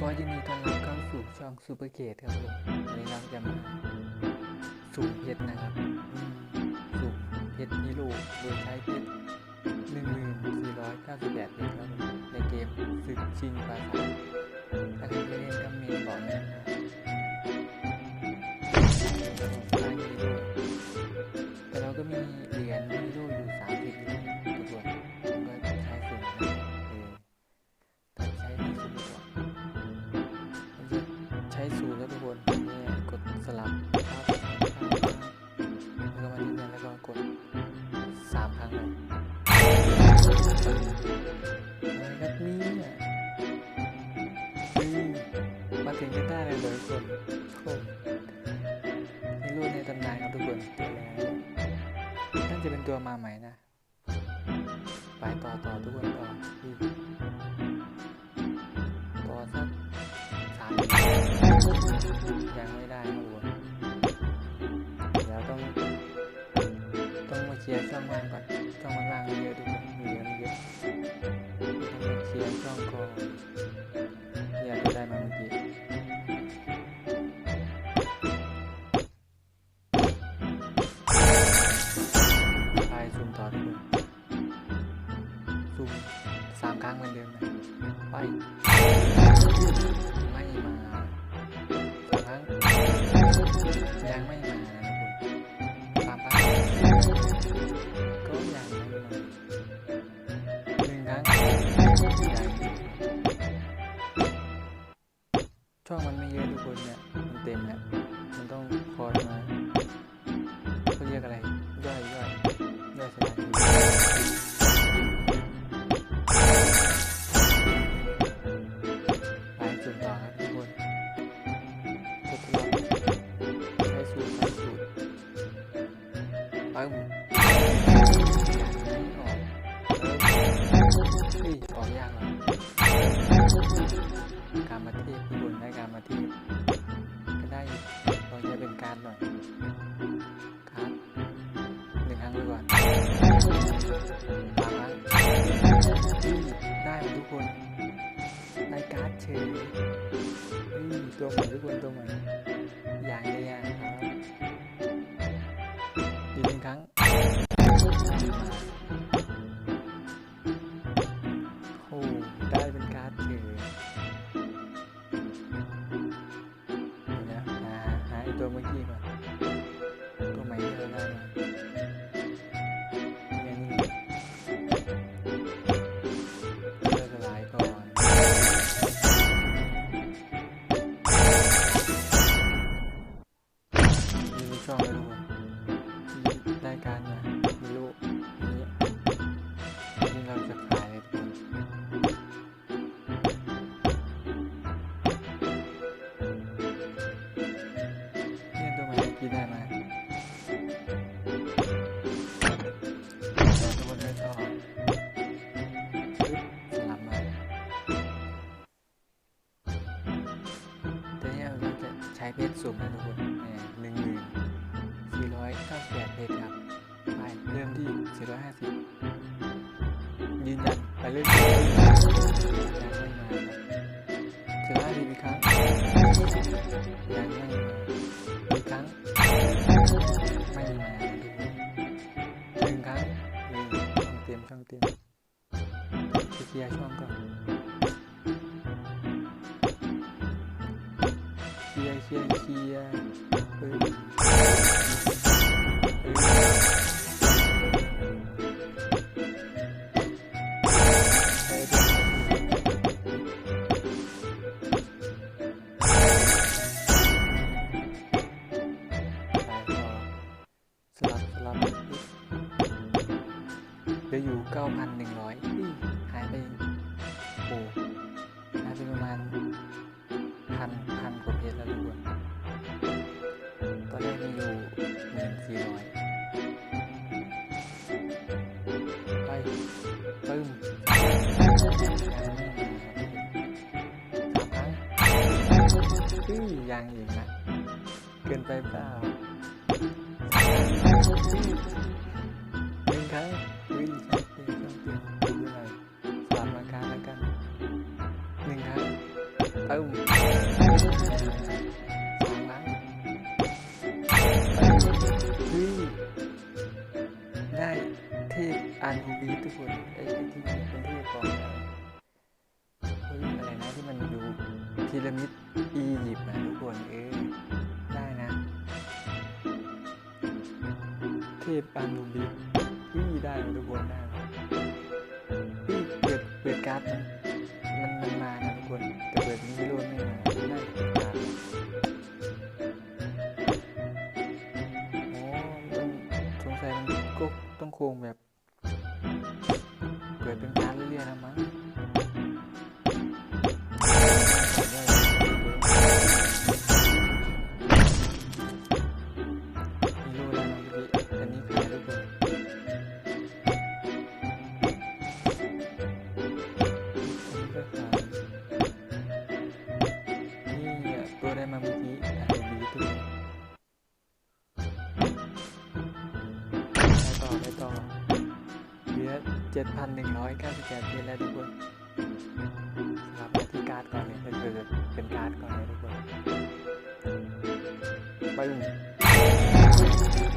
ก็ยินดีต้อนรับเข้าสู่ช่องซูเปอร์เกตครับผมวันนี้เราจะมาสูงเพชรนะครับสูงเพชรนิโรโดยใช้เพชรหนึ่งหมื่นสี่ร้อยเก้าสิบแปดเพชรครับในเกมศึกชิงปราสาทถ้าใครเล่นก็มีต่อเนื่อง ตัวผมทุกคนตัวเหมืนอย่างเนอย่งนะครับ Sumenos. พันหนึ่งร้อยหายไปโอ้หายไปประมาณพันพันกว่าเพจแล้วทุกคนตอนแรกมีอยู่หนึ่งสี่ร้อยไปตึ้มยังอีกนะเกินไปเปล่า อันฮูบีทุกคนไอ้ที่มันเป็นเทพของเฮ้ยอะไรนะที่มันอยู่พีระมิดอียิปต์นะทุกคนเออได้นะ เทพอันฮูบีที่ได้ทุกคนได้ เป็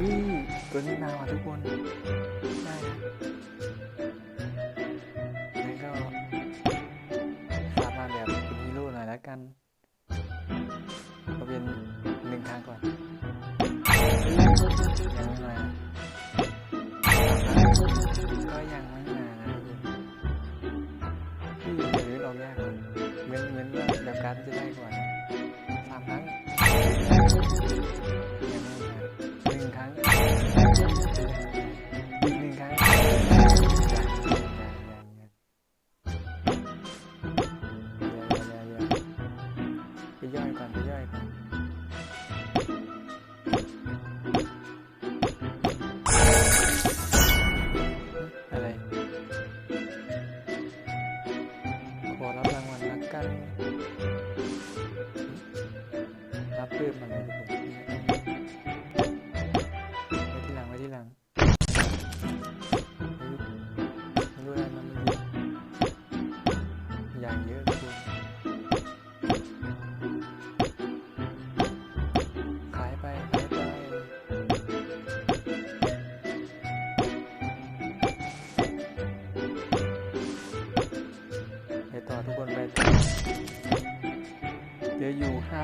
วี่ตัวนี้มาว่ะทุกคนได้นะงั้นก็สลับมาแบบเป็นฮีโร่หน่อยแล้วกันเอาเป็นหนึ่งครั้งก่อนยังไม่มาก็ยังไม่มานะพี่หรือเราแยกก่อนเหมือนเหมือนว่าแบบการจะได้ก่อน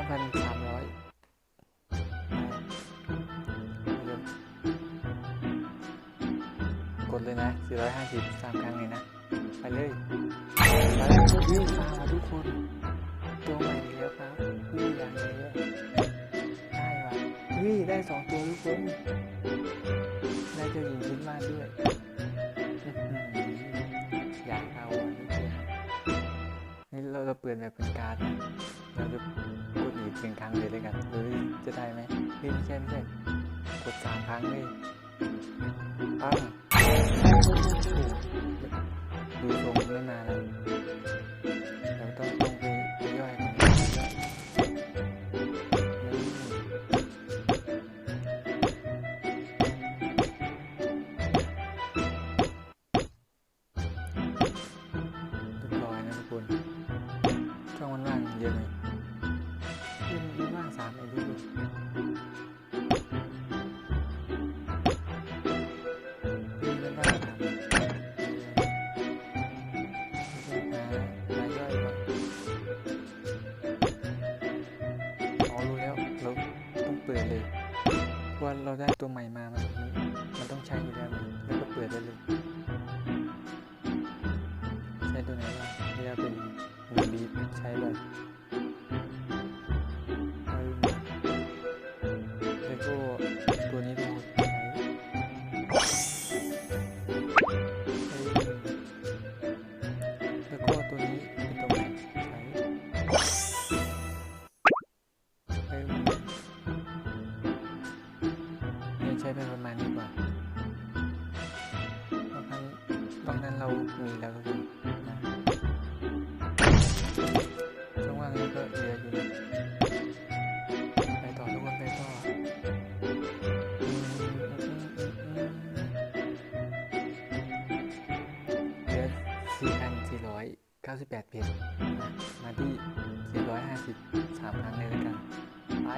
พันสามร้อยกดเลยนะสี่ร้อยห้าสิบสามครั้งเลยนะ ไปเลยไปวิ่งมาทุกคน ตัวใหม่แล้วครับวิ่งอย่างไรเนี่ยได้ว่ะวิ่ได้สองตัวทุกคน เราเปลี่ยนแบบเป็นการ์ดเราจะกดอีกหนึ่งครั้งเลยด้วยกันเฮ้ยจะได้ไหมนี่ไม่ใช่ไม่ใช่กดสามครั้งเลยปังโอ้ดูทรงไม่มาแล้ว เราได้ตัวใหม่มามันมันมันต้องใช้อยู่แล้วมันแล้วก็เปิดได้เลย ใช้ตัวไหนบ้างนี่เราเป็นวีลีใช้เอาแล้วก็ตัวนี้ต้องใช้แล้วก็ตัวนี้เป็นตัวใหม่ใช้ มีแล้วทุกคนช่องว่างนี้ก็เรียออยู่นะไปต่อทุกคนไปต่อเหลือสี่พันสี่ร้อยเก้าสิบแปดเพจมาที่สี่ร้อยห้าสิบสามครั้งเลยแล้วกัน ไป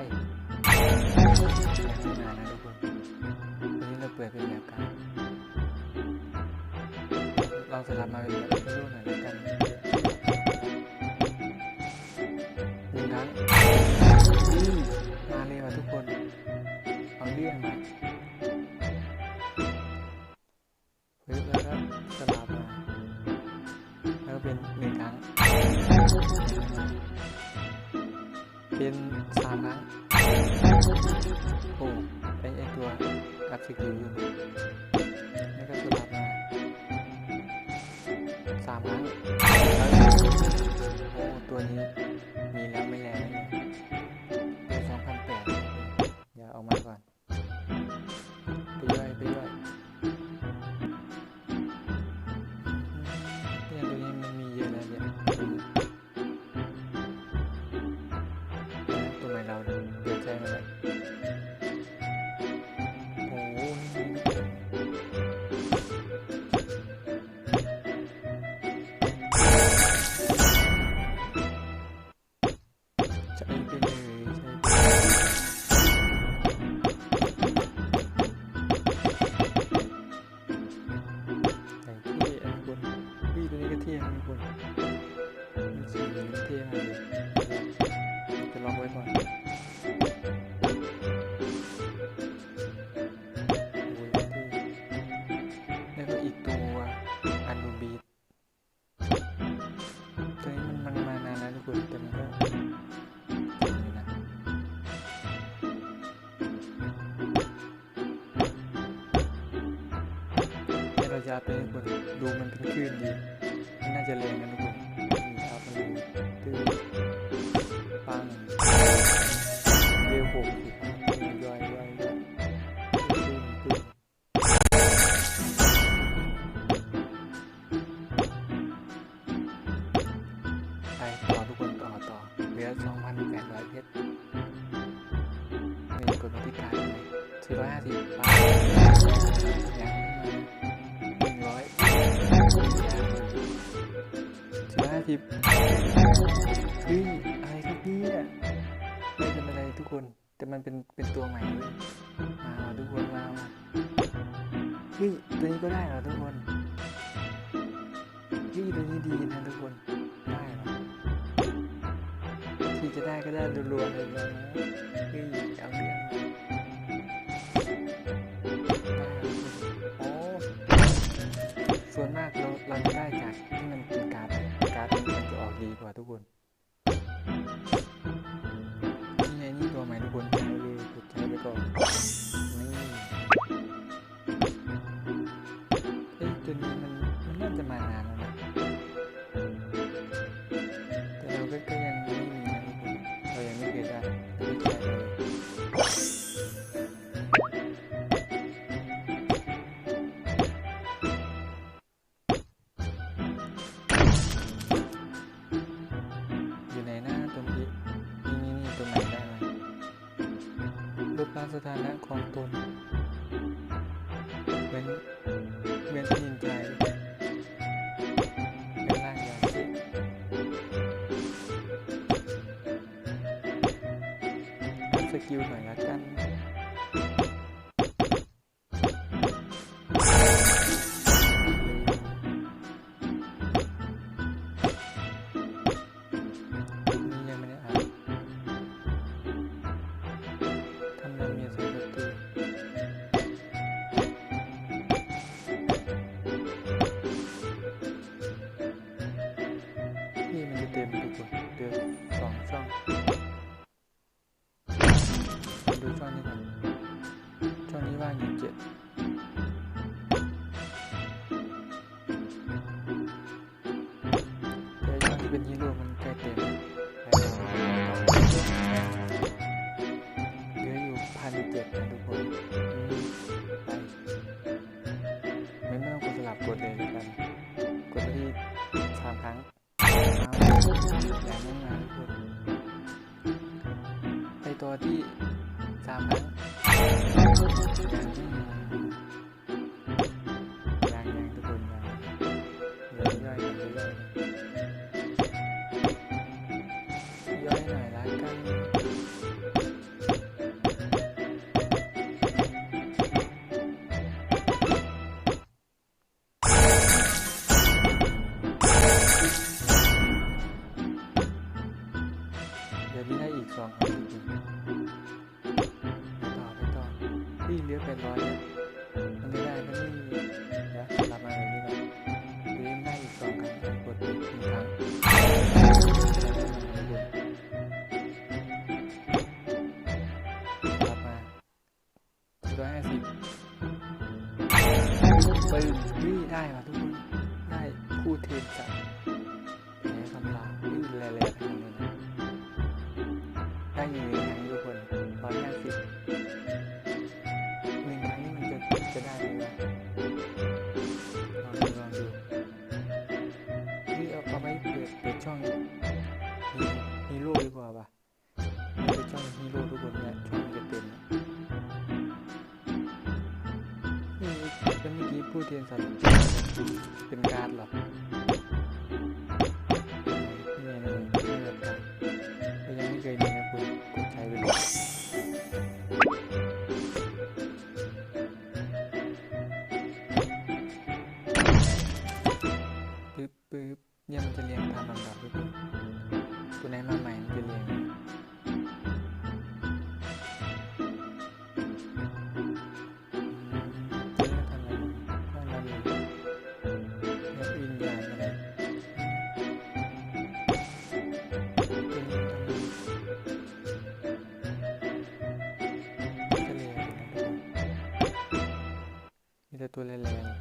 ไม่นานนะทุกคนวันนี้เราเปิดเป็นแบบการ สลับมาเป็นแบบรุ่นหน่อยแล้วกันหนึ่งครั้งมาเลยว่ะทุกคนฟังเรื่องนะ ตัวนี้ก็เท่นะทุกคนมันสีมันเท่มากเลยจะลองไว้ก่อนแล้วก็อีกตัวอันดูบีตตันี้มันมานานแล้วทุกคนแต่มันก็เราจะไปดูมันเป็นคลื่นดี จะแรงกันทุกคนนี่ครัตื้นปังเร็วหกสิบ กี้ตัวนี้ดีนะทุกคน ได้หรอที่จะได้ก็ได้รวมๆเลยนะเฮ้ยเอาเรื่อง diudayakan and get ทีนสนเป็นการหรอยังไม่เคยมีนคุณคุปึ๊บปึ๊บเนี่ยมันจะเรียงตามลำดับด้วย tú le lees.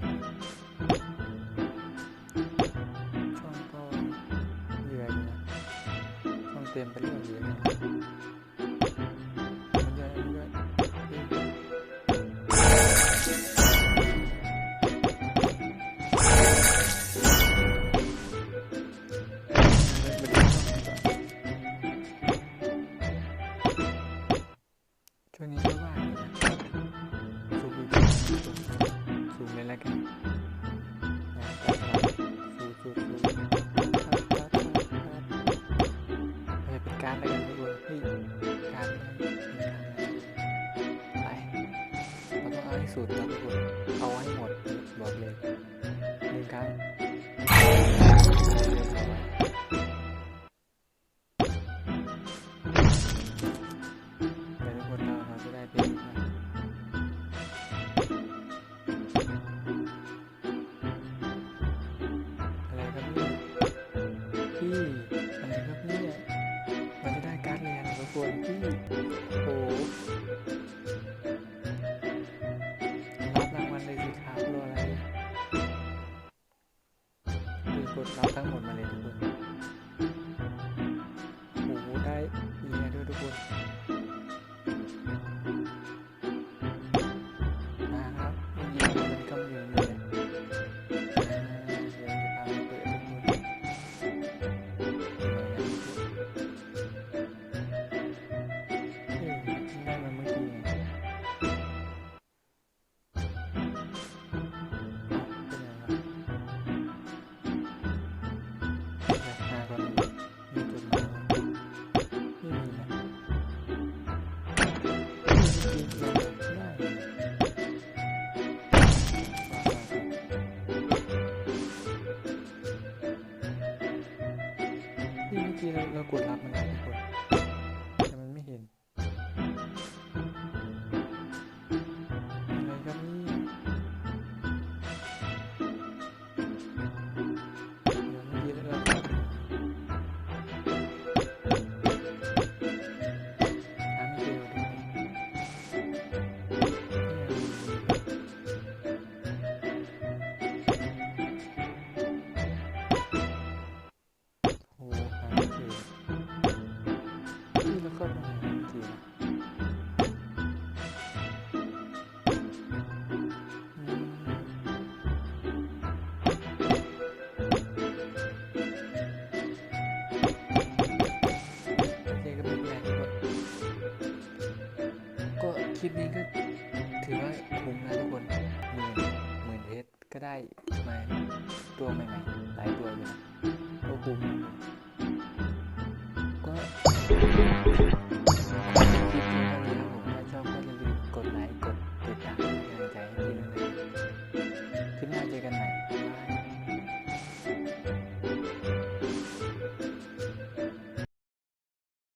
Yang akan.